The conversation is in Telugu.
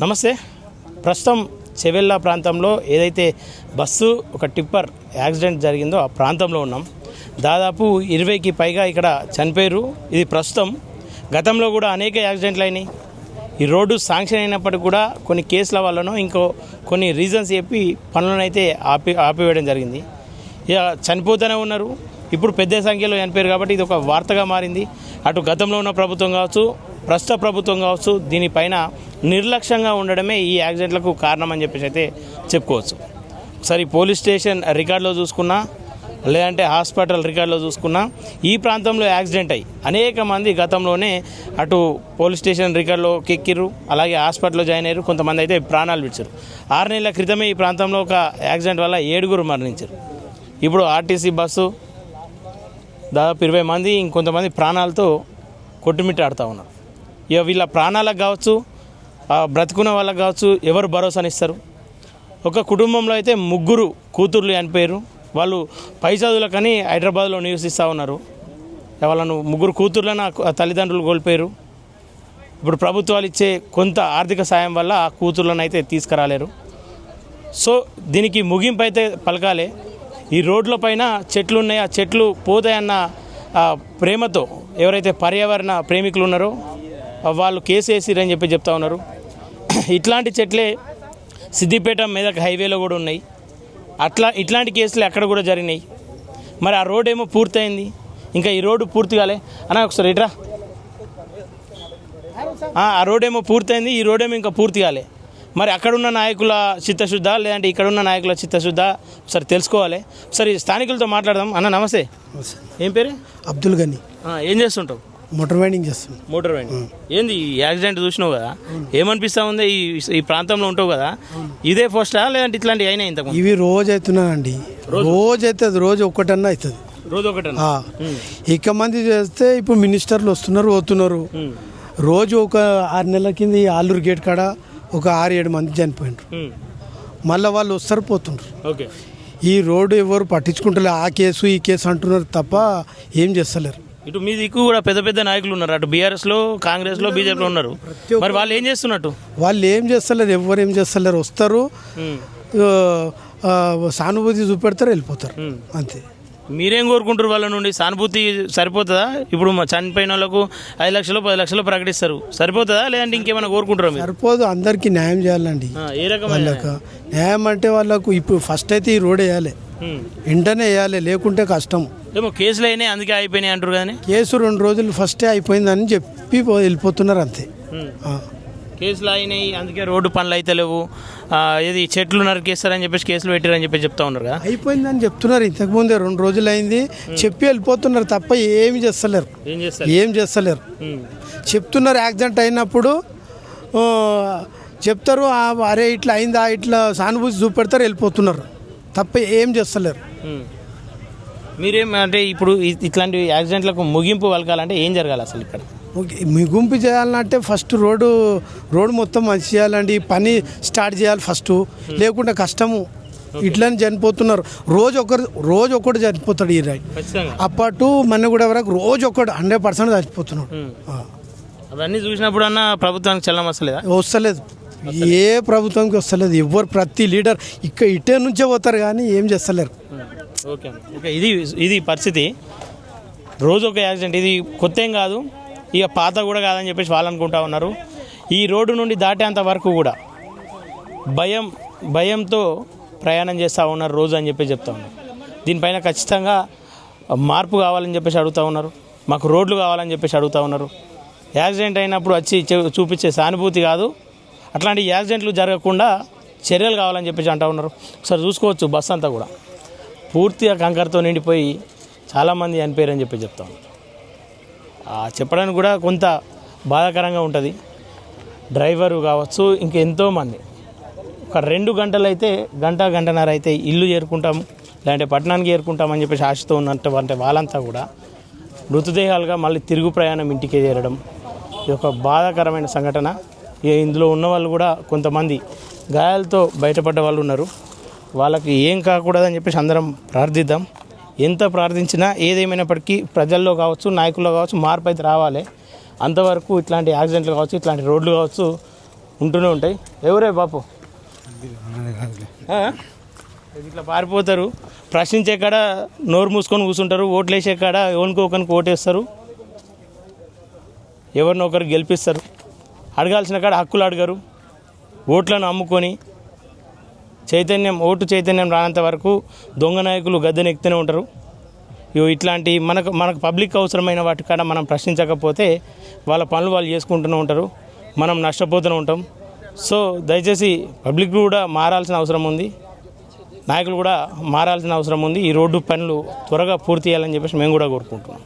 నమస్తే. ప్రస్తుతం చెవెళ్ళ ప్రాంతంలో ఏదైతే బస్సు ఒక టిప్పర్ యాక్సిడెంట్ జరిగిందో ఆ ప్రాంతంలో ఉన్నాం. దాదాపు ఇరవైకి పైగా ఇక్కడ చనిపోయారు. ఇది ప్రస్తుతం. గతంలో కూడా అనేక యాక్సిడెంట్లు అయినాయి. ఈ రోడ్డు శాంక్షన్ అయినప్పటికీ కూడా కొన్ని కేసుల వల్లనో ఇంకో కొన్ని రీజన్స్ చెప్పి పనులను అయితే ఆపి ఆపివేయడం జరిగింది. ఇక చనిపోతూనే ఉన్నారు. ఇప్పుడు పెద్ద సంఖ్యలో చనిపోయారు కాబట్టి ఇది ఒక వార్తగా మారింది. అటు గతంలో ఉన్న ప్రభుత్వం కావచ్చు ప్రస్తుత ప్రభుత్వం కావచ్చు దీనిపైన నిర్లక్ష్యంగా ఉండడమే ఈ యాక్సిడెంట్లకు కారణం అని చెప్పేసి అయితే చెప్పుకోవచ్చు. ఒకసారి పోలీస్ స్టేషన్ రికార్డులో చూసుకున్నా లేదంటే హాస్పిటల్ రికార్డులో చూసుకున్నా ఈ ప్రాంతంలో యాక్సిడెంట్ అయ్యి అనేక మంది గతంలోనే అటు పోలీస్ స్టేషన్ రికార్డులో కెక్కిర్రు అలాగే హాస్పిటల్లో జాయిన్ అయ్యారు కొంతమంది అయితే ప్రాణాలు విడిచారు ఆరు నెలల క్రితమే ఈ ప్రాంతంలో ఒక యాక్సిడెంట్ వల్ల ఏడుగురు మరణించారు ఇప్పుడు ఆర్టీసీ బస్సు దాదాపు ఇరవై మంది ఇంకొంతమంది ప్రాణాలతో కొట్టుమిట్టాడుతూ ఉన్నారు. ఇక వీళ్ళ ప్రాణాలకు కావచ్చు బ్రతుకున్న వాళ్ళకి కావచ్చు ఎవరు భరోసానిస్తారు? ఒక కుటుంబంలో అయితే ముగ్గురు కూతుర్లు చనిపోయారు వాళ్ళు పై చదువులకని హైదరాబాద్లో నివసిస్తూ ఉన్నారు. వాళ్ళను ముగ్గురు కూతుర్లను తల్లిదండ్రులు కోల్పోయారు. ఇప్పుడు ప్రభుత్వాలు ఇచ్చే కొంత ఆర్థిక సాయం వల్ల ఆ కూతుర్లను అయితే తీసుకురాలేరు. సో దీనికి ముగింపు అయితే పలకాలే. ఈ రోడ్ల పైన చెట్లు ఉన్నాయి ఆ చెట్లు పోతాయన్న ఆ, ప్రేమతో ఎవరైతే పర్యావరణ ప్రేమికులు ఉన్నారో వాళ్ళు కేసు వేసిరని చెప్పి చెప్తా ఉన్నారు. ఇట్లాంటి చెట్లే సిద్దిపేట మెదక్ హైవేలో కూడా ఉన్నాయి. అట్లా ఇట్లాంటి కేసులు అక్కడ కూడా జరిగినాయి. మరి ఆ రోడ్ ఏమో పూర్తయింది. ఇంకా ఈ రోడ్డు పూర్తి కాలే. అన్న ఒకసారి ఇట్రా. ఆ రోడ్ ఏమో పూర్తయింది. ఈ రోడ్ ఏమో ఇంకా పూర్తి కాలే. మరి అక్కడున్న నాయకుల చిత్తశుద్ధ లేదంటే ఇక్కడున్న నాయకుల చిత్తశుద్ధ ఒకసారి తెలుసుకోవాలి. ఒకసారి స్థానికులతో మాట్లాడదాం. అన్న నమస్తే. ఏం పేరు? అబ్దుల్ గని. ఏం చేస్తుంటావు? మోటార్ వైండింగ్ చేస్తున్నాం. మోటార్ వ్యాన్ ఏంది ఈ యాక్సిడెంట్ చూసినావు కదా? ఏమనిపిస్తా ఉంది? ఈ ఈ ప్రాంతంలో ఉంటావు కదా? ఇదే ఫస్టా లేదంటే ఇట్లాంటివి అయినా ఇంతకు ఇవి రోజు అవుతున్నానండి రోజు? అవుతుంది రోజు ఒక్కటన్నా అవుతుంది రోజు ఒకటి ఆ. ఇక మంది చేస్తే ఇప్పుడు మినిస్టర్లు వస్తున్నారు పోతున్నారు. రోజు ఒక ఆరు నెలల కింద ఈ ఆలూరు గేట్ కాడ ఒక ఆరు ఏడు మంది చనిపోయినారు. మళ్ళీ వాళ్ళు వస్తారు ఓకే. ఈ రోడ్డు ఎవరు పట్టించుకుంటలే. ఆ కేసు ఈ కేసు అంటున్నారు తప్ప ఏం చేస్తలేరు. ఇటు మీ దిక్కు కూడా పెద్ద పెద్ద నాయకులు ఉన్నారు. అటు బీఆర్ఎస్లో కాంగ్రెస్లో బీజేపీలో ఉన్నారు. మరి వాళ్ళు ఏం చేస్తున్నట్టు? వాళ్ళు ఏం చేస్తలేరు ఎవరు ఏం చేస్తలేరు వస్తారు. సానుభూతి చూపెడతారు వెళ్ళిపోతారు. అంతే. మీరేం కోరుకుంటారు వాళ్ళ నుండి? సానుభూతి సరిపోతుందా? ఇప్పుడు మా చనిపోయిన వాళ్ళకు ఐదు లక్షలు పది లక్షలు ప్రకటిస్తారు. సరిపోతుందా? లేదంటే ఇంకేమైనా కోరుకుంటారా మీరు? సరిపోదు అందరికీ న్యాయం చేయాలండి. ఏ రకమైన వాళ్ళకు న్యాయం అంటే వాళ్ళకు ఇప్పుడు ఫస్ట్ అయితే ఈ రోడ్ వేయాలి. వెంటనే వేయాలి లేకుంటే కష్టం. ఏమో కేసులు అయినాయి అందుకే అయిపోయినాయి అంటారు కానీ? కేసు రెండు రోజులు ఫస్టే అయిపోయిందని చెప్పి వెళ్ళిపోతున్నారు అంతే. కేసులు అయినాయి అందుకే రోడ్డు పనులు అయితే లేవు. ఏది చెట్లు నరికేస్తారని చెప్పేసి కేసులు పెట్టారని చెప్పి చెప్తా ఉన్నారు కదా? అయిపోయిందని చెప్తున్నారు. ఇంతకుముందే రెండు రోజులు అయింది చెప్పి వెళ్ళిపోతున్నారు తప్ప ఏమి చేస్తలేరు. ఏం చేస్తారు ఏం చేస్తలేరు. చెప్తున్నారు యాక్సిడెంట్ అయినప్పుడు చెప్తారు "ఆ, అరే ఇట్లా అయిందా ఇట్లా సానుభూతి చూపెడతారు వెళ్ళిపోతున్నారు. తప్ప ఏం చేస్తలేరు. ఉమ్. మీరేం అంటే ఇప్పుడు ఇట్లాంటి యాక్సిడెంట్లకు ముగింపు పలకాలంటే ఏం జరగాలి అసలు ఇక్కడ? మిగుంపు చేయాలంటే ఫస్ట్ రోడ్డు రోడ్డు మొత్తం మంచి చేయాలండి. పని స్టార్ట్ చేయాలి ఫస్ట్. లేకుంటే కష్టము. ఇట్లని చనిపోతున్నారు. రోజు ఒకరు రోజు ఒకటి చనిపోతాడు ఈ రైడ్ అప్పటు మన కూడా వరకు రోజు ఒకటి హండ్రెడ్ పర్సెంట్ చచ్చిపోతున్నాడు. ఉమ్. ఆ. అవన్నీ చూసినప్పుడు అన్న ప్రభుత్వానికి చల్లం వస్తలేదా? వస్తలేదు. ఏ ప్రభుత్వంకి వస్తలేదు. ఎవరు ప్రతి లీడర్ ఇక్కడ ఇటే నుంచే పోతారు కానీ ఏం చేస్తలేరు. ఓకే ఓకే ఇది ఇది పరిస్థితి. రోజు ఒక యాక్సిడెంట్. ఇది కొత్త ఏం కాదు. ఇక పాత కూడా కాదని చెప్పేసి వాళ్ళు అనుకుంటా ఉన్నారు. ఈ రోడ్డు నుండి దాటేంత వరకు కూడా భయం భయంతో ప్రయాణం చేస్తూ ఉన్నారు రోజు అని చెప్పి చెప్తా ఉన్నారు. దీనిపైన ఖచ్చితంగా మార్పు కావాలని చెప్పేసి అడుగుతూ ఉన్నారు. మాకు రోడ్లు కావాలని చెప్పేసి అడుగుతూ ఉన్నారు. యాక్సిడెంట్ అయినప్పుడు వచ్చి చూపించే సానుభూతి కాదు. అట్లాంటి యాక్సిడెంట్లు జరగకుండా చర్యలు కావాలని చెప్పేసి అంటూ ఉన్నారు. ఒకసారి చూసుకోవచ్చు బస్ అంతా కూడా. పూర్తిగా కంకరతో నిండిపోయి చాలామంది చనిపోయారని చెప్పి చెప్తాం. చెప్పడానికి కూడా కొంత బాధాకరంగా ఉంటుంది. డ్రైవరు కావచ్చు ఇంకా ఎంతోమంది. ఒక రెండు గంటలు అయితే గంట గంటన్నర అయితే ఇల్లు చేరుకుంటాం లేదంటే పట్టణానికి చేరుకుంటామని చెప్పేసి ఆశతో ఉన్నటువంటి వాళ్ళంతా కూడా మృతదేహాలుగా మళ్ళీ తిరుగు ప్రయాణం ఇంటికి చేరడం ఇది ఒక బాధాకరమైన సంఘటన. ఇక ఇందులో ఉన్న వాళ్ళు కూడా కొంతమంది గాయాలతో బయటపడ్డ వాళ్ళు ఉన్నారు. వాళ్ళకి ఏం కాకూడదని చెప్పేసి అందరం ప్రార్థిద్దాం. ఎంత ప్రార్థించినా ఏదేమైనప్పటికీ ప్రజల్లో కావచ్చు నాయకుల్లో కావచ్చు మార్పు అయితే రావాలి. అంతవరకు ఇట్లాంటి యాక్సిడెంట్లు కావచ్చు ఇట్లాంటి రోడ్లు కావచ్చు ఉంటూనే ఉంటాయి. ఎవరే బాపు? ఇట్లా పారిపోతారు. ప్రశ్నించే కాడ నోరు మూసుకొని కూర్చుంటారు ఓట్లు వేసే కాడ ఎవరికి ఓటేస్తారు. ఎవరినొకరు గెలిపిస్తారు. అడగాల్సిన కాడ హక్కులు అడగరు. ఓట్లను అమ్ముకొని చైతన్యం ఓటు చైతన్యం రానంత వరకు దొంగ నాయకులు గద్దెనెక్కుతూనే ఉంటారు. ఇగో ఇట్లాంటి మనకు మనకు పబ్లిక్ అవసరమైన వాటి కాడ మనం ప్రశ్నించకపోతే వాళ్ళ పనులు వాళ్ళు చేసుకుంటూనే ఉంటారు. మనం నష్టపోతూనే ఉంటాం. సో దయచేసి పబ్లిక్ కూడా మారాల్సిన అవసరం ఉంది. నాయకులు కూడా మారాల్సిన అవసరం ఉంది. ఈ రోడ్డు పనులు త్వరగా పూర్తి చేయాలని చెప్పేసి మేము కూడా కోరుకుంటున్నాం.